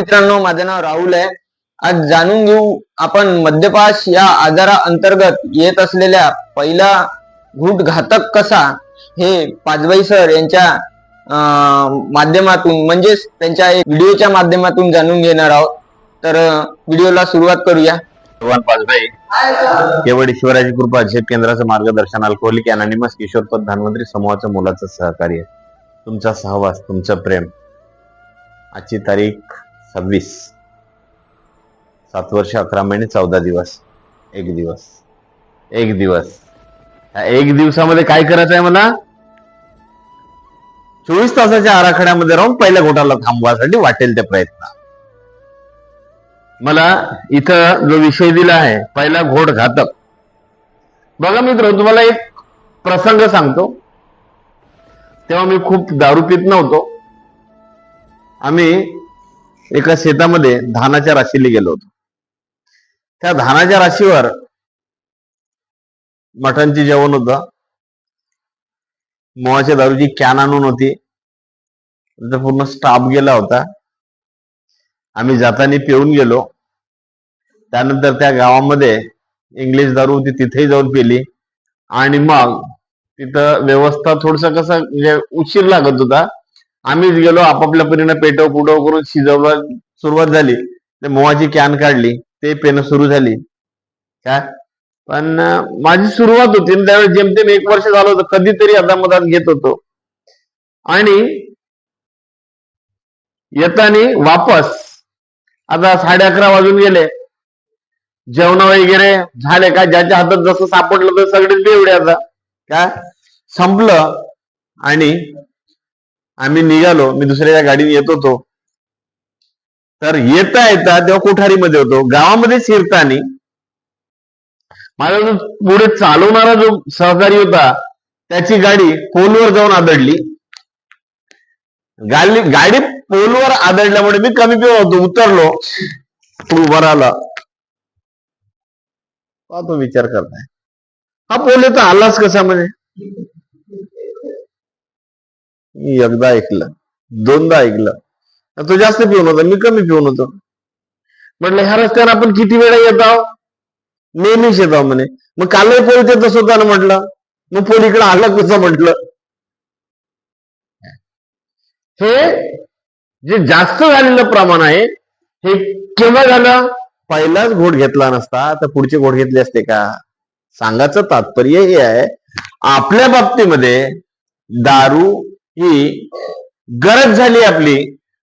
मित्रांनो माझं नाव राहुल आहे. आज जाणून घेऊ आपण मद्यपास या आजारा अंतर्गत येत असलेल्या पहिला घूट घातक कसा हे पाचबाई सर यांच्या माध्यमातून म्हणजेच त्यांच्या व्हिडिओच्या माध्यमातून जाणून घेणार आहोत. तर व्हिडिओला सुरुवात करूया. भगवान पाचभाई केवळ ईश्वराची कृपा झेप केंद्राचं मार्गदर्शन अल्कोहोलिक अनानिमस किशोरपद प्रधानमंत्री समूहाचं मुलाचं सहकार्य. तुमचा सहवास तुमचं प्रेम. आजची तारीख सव्वीस. सात वर्ष अकरा महिने चौदा दिवस. एक दिवस. एक दिवस. एक दिवसामध्ये काय करायचं आहे मला? चोवीस तासाच्या आराखड्यामध्ये राहून पहिल्या घोटाला थांबवासाठी वाटेल ते प्रयत्न. मला इथं जो विषय दिला आहे पहिला घोट घातक. बघा मित्र तुम्हाला एक प्रसंग सांगतो. तेव्हा मी खूप दारू पित नव्हतो. आम्ही एका शेतामध्ये धानाच्या राशीला गेलो होतो. त्या धानाच्या राशीवर मटणची जेवण होतं. मोहाच्या दारूची कॅन आणून होती. तिथं पूर्ण स्टाफ गेला होता. आम्ही जाताना पिऊन गेलो. त्यानंतर त्या गावामध्ये इंग्लिश दारू होती तिथेही जाऊन पिली. आणि मग तिथं व्यवस्था थोडस कसं म्हणजे उशीर लागत होता. आम्हीच गेलो आपापल्या परीनं पेटव पुटव करून शिजवला सुरुवात झाली. ते मोहाची कॅन काढली ते पेन सुरू झाली. काय? पण माझी सुरुवात होती त्यावेळेस जेमतेम एक वर्ष झालं होतं कधीतरी अदामदात घेत होतो. आणि येताना वापस आता साडे अकरा वाजून गेले. जेवण वगैरे झाले का? ज्याच्या हातात जसं सापडलं तर सगळेच बेवडे आता. काय? संपलं आणि आम्ही निघालो मी दुसऱ्या गाडीने येत होतो. तर येता येता तेव्हा कोठारीमध्ये होतो. गावामध्ये शिरताना माझा जो पुढे चालवणारा जो सहकारी होता त्याची गाडी पोलवर जाऊन आदळली. गाडी गाडी पोलवर आदळल्यामुळे मी कमी पिऊ होतो उतरलो. उभा राहिला. तो विचार करताय हा पोल तर आलाच कसा म्हणजे मी एकदा ऐकलं दोनदा ऐकलं. तो जास्त पिऊन होता मी कमी पिऊन होतो. म्हटलं ह्या रस्त्यावर आपण किती वेळा येत आहोत? नेहमीच येत आहोत म्हणे. मग कालही पोलीस येत होता ना म्हटलं. मग पोल इकडे आला कसं म्हटलं? हे जे जास्त झालेलं प्रमाण आहे हे केव्हा झालं? पहिलाच घोट घेतला नसता तर पुढचे घोट घेतले असते का? सांगायचं तात्पर्य हे आहे आपल्या बाबतीमध्ये दारू ही गरज झाली आपली.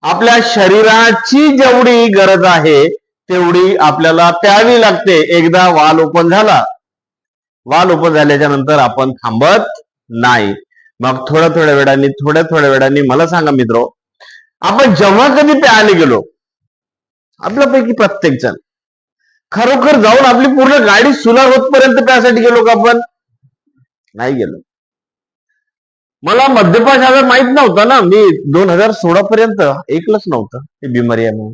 आपल्या शरीराची जेवढी गरज आहे तेवढी आपल्याला प्यावी लागते. एकदा वाल ओपन झाला. वाल ओपन झाल्याच्यानंतर आपण थांबत नाही. मग थोड्या थोड्या वेळाने थोड्या थोड्या वेळाने मला सांगा मित्र आपण जेव्हा कधी प्यायला गेलो आपल्यापैकी प्रत्येक जण खरोखर जाऊन आपली पूर्ण गाडी सुलार होतपर्यंत प्यासाठी गेलो का आपण? नाही गेलो. मला मद्यपान आजार माहीत नव्हता ना. मी दोन हजार सोळा पर्यंत ऐकलंच नव्हतं ही बिमारी आहे म्हणून.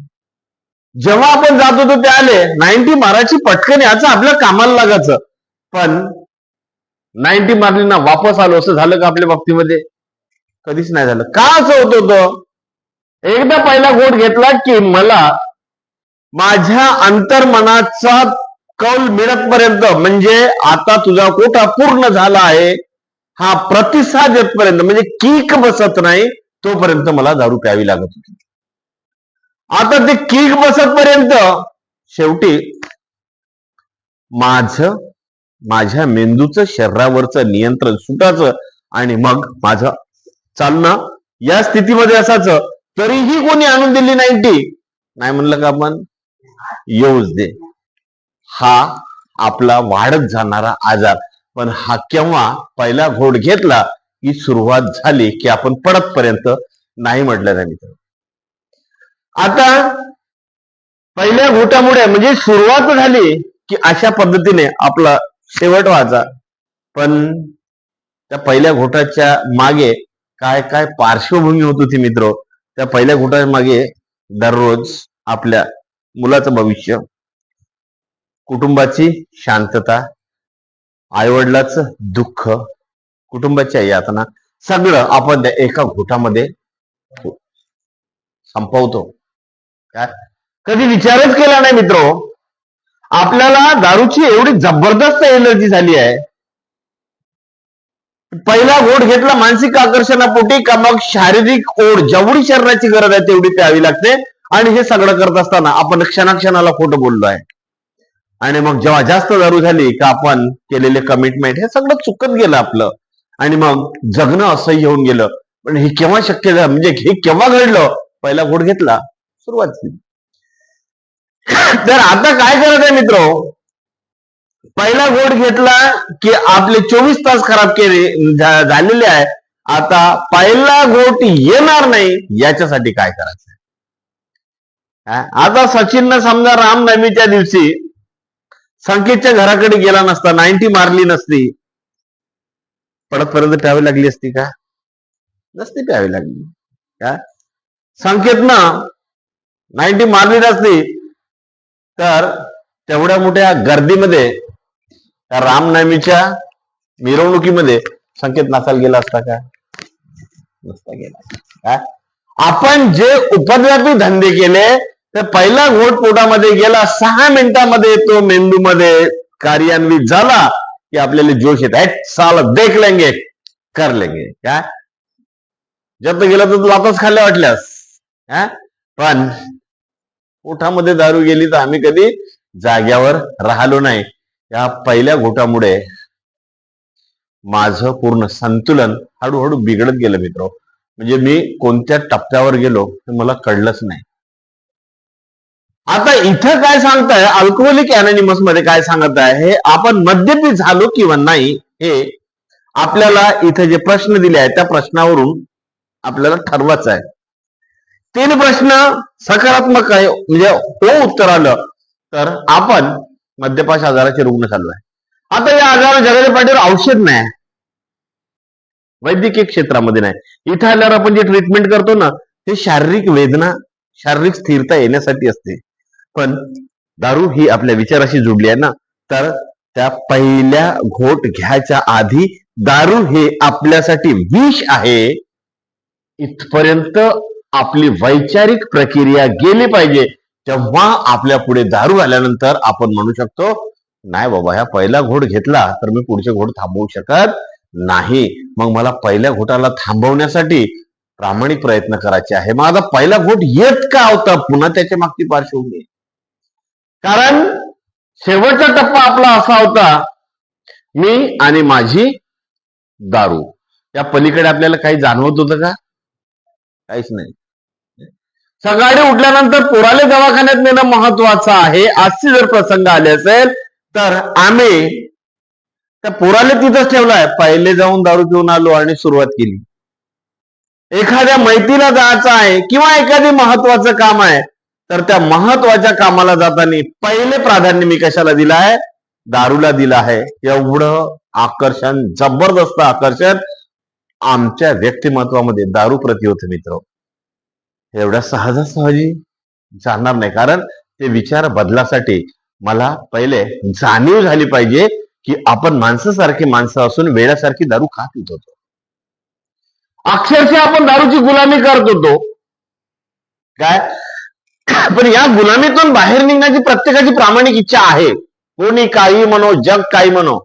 जेव्हा आपण जात होतो ते आले नाईन्टी मारायची पटकन याचं आपल्या कामाला लागायचं. पण नाईन्टी मारली ना वापस आलो. असं झालं का आपल्या बाबतीमध्ये? कधीच नाही झालं. का असं होत होतं? एकदा पहिला गोट घेतला की मला माझ्या अंतर्मनाचा कौल मिळतपर्यंत म्हणजे आता तुझा कोटा पूर्ण झाला आहे. हा प्रतिसाद येतपर्यंत म्हणजे किक बसत नाही तोपर्यंत मला दारू प्यावी लागत होती. आता ते किक बसत पर्यंत शेवटी माझ माझ्या मेंदूचं शरीरावरचं नियंत्रण सुटायचं आणि मग माझं चालणं या स्थितीमध्ये असायचं. तरीही कोणी आणून दिली नाईन्टी? नाही म्हणलं का आपण? येऊच दे. हा आपला वाढत जाणारा आजार. पण हा केव्हा पहिला घोट घेतला की सुरुवात झाली की आपण पडत पर्यंत नाही म्हटलं मित्र आता पहिल्या घोटामुळे म्हणजे सुरुवात झाली की अशा पद्धतीने आपला शेवट व्हायचा पण त्या पहिल्या घोटाच्या मागे काय काय पार्श्वभूमी होत होती मित्र त्या पहिल्या घोटाच्या मागे दररोज आपल्या मुलाचं भविष्य कुटुंबाची शांतता आईवडिलाचं दुःख कुटुंबाच्या यातना सगळं आपण त्या एका घोटामध्ये संपवतो. काय? कधी विचारच केला नाही मित्र. आपल्याला दारूची एवढी जबरदस्त एनर्जी झाली आहे. पहिला घोट घेतला मानसिक आकर्षणापोटी का मग शारीरिक ओढ जेवढी शरीराची गरज आहे तेवढी प्यावी लागते. आणि हे सगळं करत असताना आपण क्षणाक्षणाला खोटं बोललो आहे. आणि मग जेव्हा जास्त दारू झाली का आपण केलेले कमिटमेंट हे सगळं चुकत गेलं आपलं. आणि मग जगणं असह्य होऊन गेलं. पण हे केव्हा शक्य झालं? म्हणजे हे केव्हा घडलं? पहिला घोट घेतला. सुरुवात केली तर आता काय करत आहे मित्र? पहिला घोट घेतला की आपले चोवीस तास खराब केले झालेले आहे. आता पहिला घोट येणार नाही याच्यासाठी काय करायचं? आता सचिननं समजा रामनवमीच्या दिवशी संकेतच्या घराकडे गेला नसता नाईन्टी मारली नसती. परत पर्यंत प्यावी लागली असती का? नसती प्यावी लागली. का? संकेतनं नाईन्टी मारली नसती तर तेवढ्या मोठ्या गर्दीमध्ये त्या रामनवमीच्या मिरवणुकीमध्ये संकेत नाचायला गेला असता का? नसता गेला. काय आपण जे उपद्व्यापी धंदे केले तर पहिला घोट पोटामध्ये गेला सहा मिनिटामध्ये तो मेंदूमध्ये. कार्यान्वित झाला की आपल्याला जोश येत आहे साल देख लेंगे कर लेंगे. काय? जप्त गेला तर लातच खाल्ल्या वाटल्यास. हा? पण पोटामध्ये दारू गेली तर आम्ही कधी जाग्यावर राहिलो नाही. या पहिल्या घोटामुळे माझं पूर्ण संतुलन हळूहळू बिघडत गेलं मित्र. म्हणजे मी कोणत्या टप्प्यावर गेलो हे मला कळलंच नाही. आता इथं काय सांगताय? अल्कोहोलिक अॅनॉनिमसमध्ये काय सांगत आहे? हे आपण मद्यपी झालो किंवा नाही हे आपल्याला इथं जे प्रश्न दिले आहेत त्या प्रश्नावरून आपल्याला ठरवायचं आहे. तीन प्रश्न सकारात्मक आहे म्हणजे हो उत्तर आलं तर आपण मद्यपाश आजाराचे रुग्ण झालो आहे आता या आजार जगाच्या पाठीवर औषध नाही. वैद्यकीय क्षेत्रामध्ये नाही. इथं आल्यावर आपण जे ट्रीटमेंट करतो ना ते शारीरिक वेदना शारीरिक स्थिरता येण्यासाठी असते. पण दारू ही आपल्या विचाराशी जुडली आहे ना तर त्या पहिल्या घोट घ्यायच्या आधी दारू हे आपल्यासाठी विष आहे. इथपर्यंत आपली वैचारिक प्रक्रिया गेली पाहिजे. तेव्हा आपल्या पुढे दारू आल्यानंतर आपण म्हणू शकतो नाही बाबा ह्या पहिला घोट घेतला तर मी पुढचे घोट थांबवू शकत नाही. मग मला पहिल्या घोटाला थांबवण्यासाठी प्रामाणिक प्रयत्न करायचे आहे. माझा पहिला घोट येत का होता? पुन्हा त्याच्या मागची पार्श्वभूमी कारण शेवटचा टप्पा आपला असा होता मी आणि माझी दारू. या पलीकडे आपल्याला काही जाणवत होतं का? काहीच नाही. सकाळी उठल्यानंतर पोराले दवाखान्यात नेणं महत्वाचं आहे. आजची जर प्रसंग आले असेल तर आम्ही त्या पोराले तिथंच ठेवलाय. पहिले जाऊन दारू पिऊन आलो आणि सुरुवात केली. एखाद्या मैतीला जायचं आहे किंवा एखादी महत्वाचं काम आहे तर त्या महत्त्वाच्या कामाला जाताना पहिले प्राधान्य मी कशाला दिलं आहे? दारूला दिलं आहे. एवढं आकर्षण जबरदस्त आकर्षण आमच्या व्यक्तिमत्वामध्ये दारू प्रति होते मित्र. एवढ्या सहजासहजी जाणार नाही. कारण ते विचार बदलासाठी मला पहिले जाणीव झाली पाहिजे की आपण माणसासारखी माणसं असून वेळासारखी दारू का पित होतो? अक्षरशः आपण दारूची गुलामी करत होतो. काय? पण या गुलामीतून बाहेर निघण्याची प्रत्येकाची प्रामाणिक इच्छा आहे. कोणी काही म्हणो जग काही म्हणो.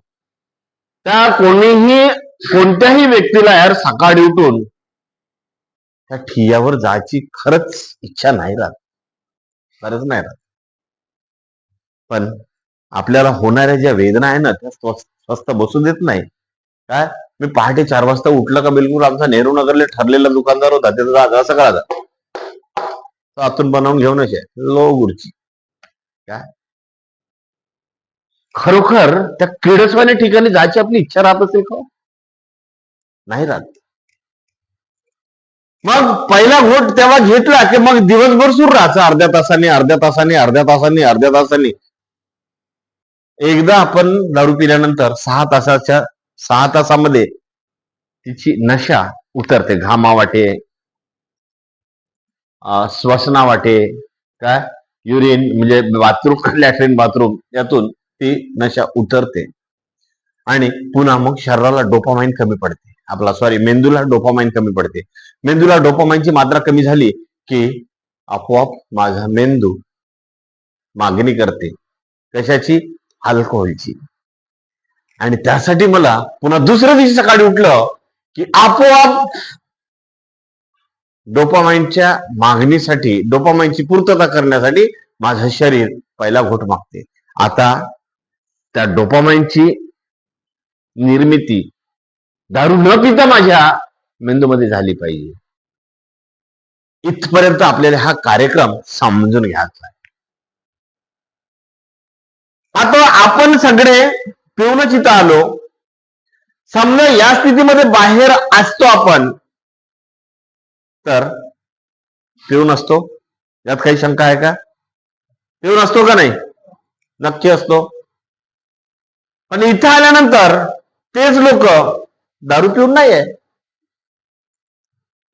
त्या कोणीही कोणत्याही व्यक्तीला यार सकाळी उठून त्या ठियावर जायची खरंच इच्छा नाही राहत. खरंच नाही राहत. पण आपल्याला होणाऱ्या ज्या वेदना आहे ना त्या स्वस्त बसू देत नाही. काय? मी पहाटे चार वाजता उठलं का बिलकुल आमचा नेहरू नगरला ठरलेला दुकानदार होता त्याचा जागा सकाळचा आतून बनवून घेऊनच आहे लो गुडची काय? खरोखर त्या किडसवाने ठिकाणी जायची आपली इच्छा राहत असेल का? नाही राहत. मग पहिला घोट तेव्हा घेतला की मग दिवसभर सुरू राहायचं अर्ध्या तासाने अर्ध्या तासाने अर्ध्या तासाने अर्ध्या तासाने. एकदा आपण दारू पिल्यानंतर सहा तासाच्या सहा तासामध्ये तिची नशा उतरते. घामा वाटे श्वसना वाटे काय? युरिन म्हणजे बाथरूम लॅट्रिन बाथरूम यातून ती नशा उतरते. आणि पुन्हा मग शरीराला डोपामाइन कमी पडते. आपला सॉरी मेंदूला डोपामाइन कमी पडते. मेंदूला डोपामाइनची मात्रा कमी झाली की आपोआप माझा मेंदू मागणी करते. कशाची? अल्कोहोलची. आणि त्यासाठी मला पुन्हा दुसऱ्या दिवशी सकाळी उठलं की आपोआप डोपामाइनच्या मागणीसाठी डोपामाइनची पूर्तता करण्यासाठी माझं शरीर पहिला घोट मागते. आता त्या डोपामाइनची निर्मिती दारू न पिता माझ्या मेंदूमध्ये झाली पाहिजे. इथपर्यंत आपल्याला हा कार्यक्रम समजून घ्यायचा आहे. आता आपण सगळे पिऊनच इथं आलो. समजा या स्थितीमध्ये बाहेर असतो आपण तर पिऊन असतो यात काही शंका आहे का? पिऊन असतो का नाही? नक्की असतो. पण इथं आल्यानंतर तेच लोक दारू पिऊन नाही आहे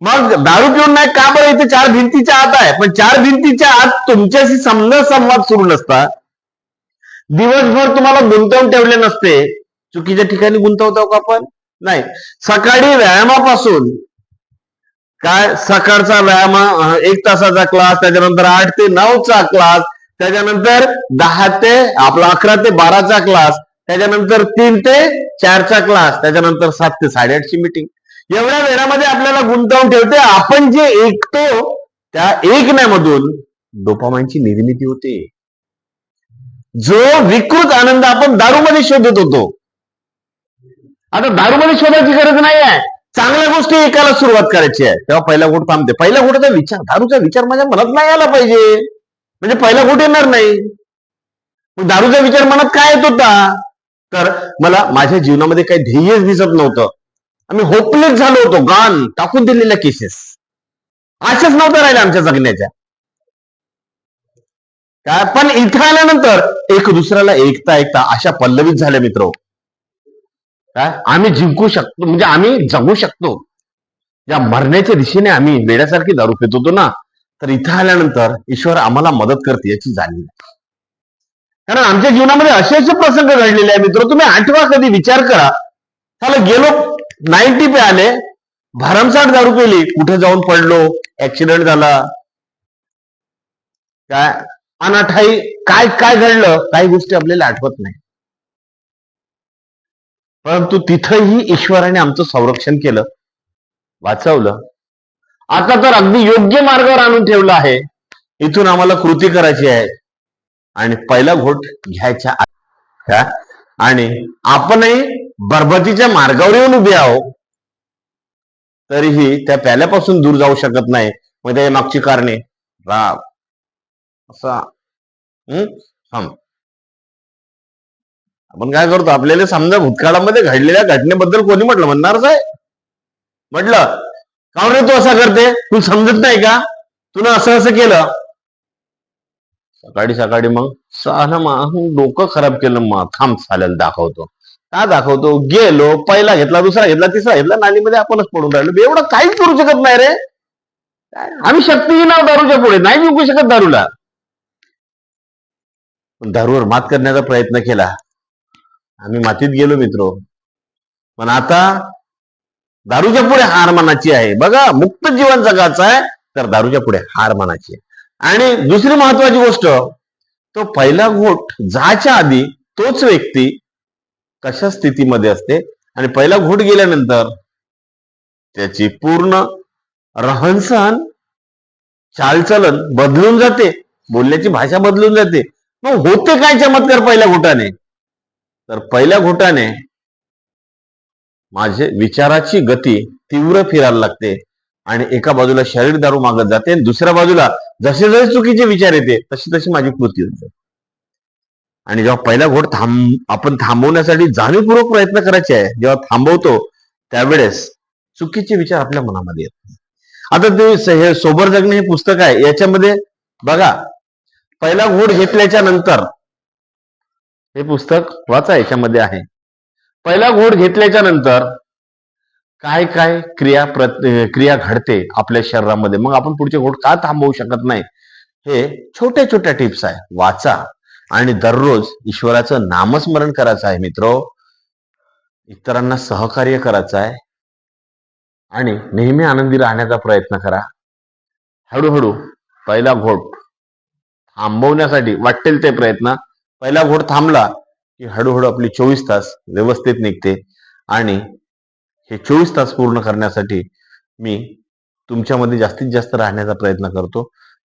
मग दारू पिऊन नाही का बरं? इथे चार भिंतीच्या आत आहे. पण चार भिंतीच्या आत तुमच्याशी समजा संवाद सुरू नसता. दिवसभर तुम्हाला गुंतवून ठेवले नसते. चुकीच्या ठिकाणी गुंतवतो का आपण? नाही. सकाळी व्यायामापासून काय? सकाळचा व्यायाम एक तासाचा क्लास त्याच्यानंतर आठ ते नऊचा क्लास त्याच्यानंतर दहा ते आपला अकरा ते बाराचा क्लास त्याच्यानंतर तीन ते चारचा क्लास त्याच्यानंतर सात ते साडेआठची मीटिंग एवढ्या वेळामध्ये आपल्याला गुंतवून ठेवते. आपण जे ऐकतो त्या ऐकण्यामधून डोपामांची निर्मिती होते. जो विकृत आनंद आपण दारूमध्ये शोधत होतो. आता दारूमध्ये शोधायची गरज नाही आहे चांगल्या गोष्टी ऐकायला सुरुवात करायची आहे. तेव्हा पहिला गोट थांबते. पहिला गोटाचा विचार दारूचा विचार माझ्या मनात नाही आला पाहिजे. म्हणजे पहिला गोट येणार नाही. मग दारूचा विचार मनात काय येत होता? तर मला माझ्या जीवनामध्ये काही ध्येयच दिसत नव्हतं. आम्ही होपलेस झालो होतो. गान टाकून दिलेल्या केसेस आशाच नव्हत्या राहिल्या आमच्या जगण्याच्या. पण इथं आल्यानंतर एक दुसऱ्याला ऐकता ऐकता अशा पल्लवीत झाल्या मित्र. काय आम्ही जिंकू शकतो म्हणजे आम्ही जगू शकतो. या मरण्याच्या दिशेने आम्ही वेड्यासारखी दारू पित होतो ना तर इथं आल्यानंतर ईश्वर आम्हाला मदत करते याची जाणीव आहे. कारण आमच्या जीवनामध्ये असे असे प्रसंग घडलेले आहे मित्र तुम्ही आठवा कधी विचार करा. त्याला गेलो नाईन्टी पे आले भरमसाठ दारू पेली कुठे जाऊन पडलो ऍक्सिडेंट झाला. काय? अनाठाई काय काय घडलं? काही गोष्टी आपल्याला आठवत नाही. परंतु तिथंही ईश्वराने आमचं संरक्षण केलं वाचवलं. आता तर अगदी योग्य मार्गावर आणून ठेवलं आहे. इथून आम्हाला कृती करायची आहे. आणि पहिला घोट घ्यायच्या का? आणि आपणही बरबतीच्या मार्गावर येऊन उभे आहो तरीही त्या प्याल्यापासून दूर जाऊ शकत नाही. मग त्या मागची कारणे राग असा हम्म थांब. आपण काय करतो आपल्याला समजा भूतकाळामध्ये घडलेल्या घटनेबद्दल कोणी म्हटलं? म्हणणारच आहे म्हटलं. का रे तू असा करते? तू समजत नाही का? तुला असं असं केलं. सकाळी सकाळी मग सहाला मग डोकं खराब केलं. मग थांब चालेल दाखवतो. का दाखवतो? गेलो पहिला घेतला दुसरा घेतला तिसरा घेतला नालीमध्ये आपणच पडून राहिलो. एवढं काहीच करू शकत नाही रे. आम्ही शक्तीही नाव दारूच्या पुढे नाही विकू शकत दारूला. पण दारूवर मात करण्याचा प्रयत्न केला. आम्ही मातीत गेलो मित्र. पण आता दारूच्या पुढे हार मानाची आहे. बघा मुक्त जीवन जगाचं आहे तर दारूच्या पुढे हार मानाची आहे. आणि दुसरी महत्वाची गोष्ट तो पहिला घोट जायच्या आधी तोच व्यक्ती कशा स्थितीमध्ये असते? आणि पहिला घोट गेल्यानंतर त्याची पूर्ण रहनसहन चालचलन बदलून जाते. बोलण्याची भाषा बदलून जाते. मग होते काय चमत्कार पहिल्या घोटाने? तर पहिल्या घोटाने माझे विचाराची गती तीव्र फिरायला लागते आणि एका बाजूला शरीर दारू मागत जाते आणि दुसऱ्या बाजूला जसे जसे चुकीचे विचार येते तशी तशी माझी कृती होते. आणि जेव्हा पहिला घोट थांब आपण थांबवण्यासाठी जाणीवपूर्वक प्रयत्न करायचे आहे जेव्हा थांबवतो त्यावेळेस चुकीचे विचार आपल्या मनामध्ये येतात. आता ते हे सोबर जगणे हे पुस्तक आहे याच्यामध्ये बघा पहिला घोट घेतल्याच्या नंतर हे पुस्तक वाचा याच्यामध्ये आहे. पहिला घोट घेतल्याच्या नंतर काय काय क्रिया प्रत क्रिया घडते आपल्या शरीरामध्ये? मग आपण पुढचे घोट का थांबवू शकत नाही? हे छोट्या छोट्या टिप्स आहे. वाचा आणि दररोज ईश्वराचं नामस्मरण करायचं आहे मित्र. इतरांना सहकार्य करायचं आहे. आणि नेहमी आनंदी राहण्याचा प्रयत्न करा. हळूहळू पहिला घोट थांबवण्यासाठी वाटेल ते प्रयत्न पहिला घोट थांबला की हळूहळू आपली चोवीस तास व्यवस्थित निघते. आणि हे चोवीस तास पूर्ण करण्यासाठी मी तुमच्यामध्ये जास्तीत जास्त राहण्याचा प्रयत्न करतो.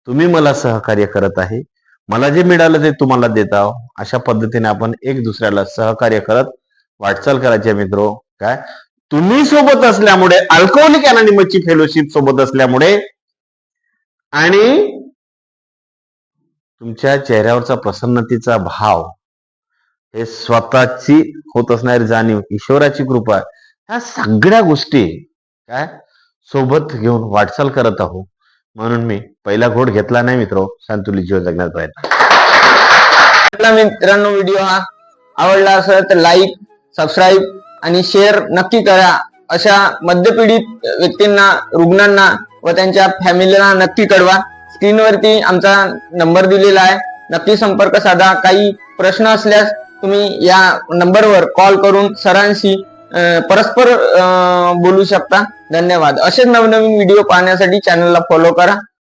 तुम्ही मला सहकार्य करत आहे. मला जे मिळालं ते तुम्हाला देत आहो. अशा पद्धतीने आपण एक दुसऱ्याला सहकार्य करत वाटचाल करायचे मित्र. काय? तुम्ही सोबत असल्यामुळे अल्कोहोलिक अनॉनिमसची फेलोशिप सोबत असल्यामुळे आणि तुमच्या चेहऱ्यावरचा प्रसन्नतेचा भाव हे स्वतःची होत असणारी जाणीव ईश्वराची कृपा ह्या सगळ्या गोष्टी काय? सोबत घेऊन वाटचाल करत आहो म्हणून मी पहिला घोट घेतला नाही मित्र संतुलित जीवन जगण्याचा प्रयत्न. मित्रांनो व्हिडिओ हा आवडला असेल तर लाईक सबस्क्राईब आणि शेअर नक्की करा. अशा मध्यपीडित व्यक्तींना रुग्णांना व त्यांच्या फॅमिलीला नक्की कळवा. स्क्रीनवरती आमचा नंबर दिलेला आहे. नक्की संपर्क साधा. काही प्रश्न असल्यास तुम्ही या नंबरवर कॉल करून सरांशी परस्पर बोलू शकता. धन्यवाद. असेच नवनवीन व्हिडिओ पाहण्यासाठी चॅनलला फॉलो करा.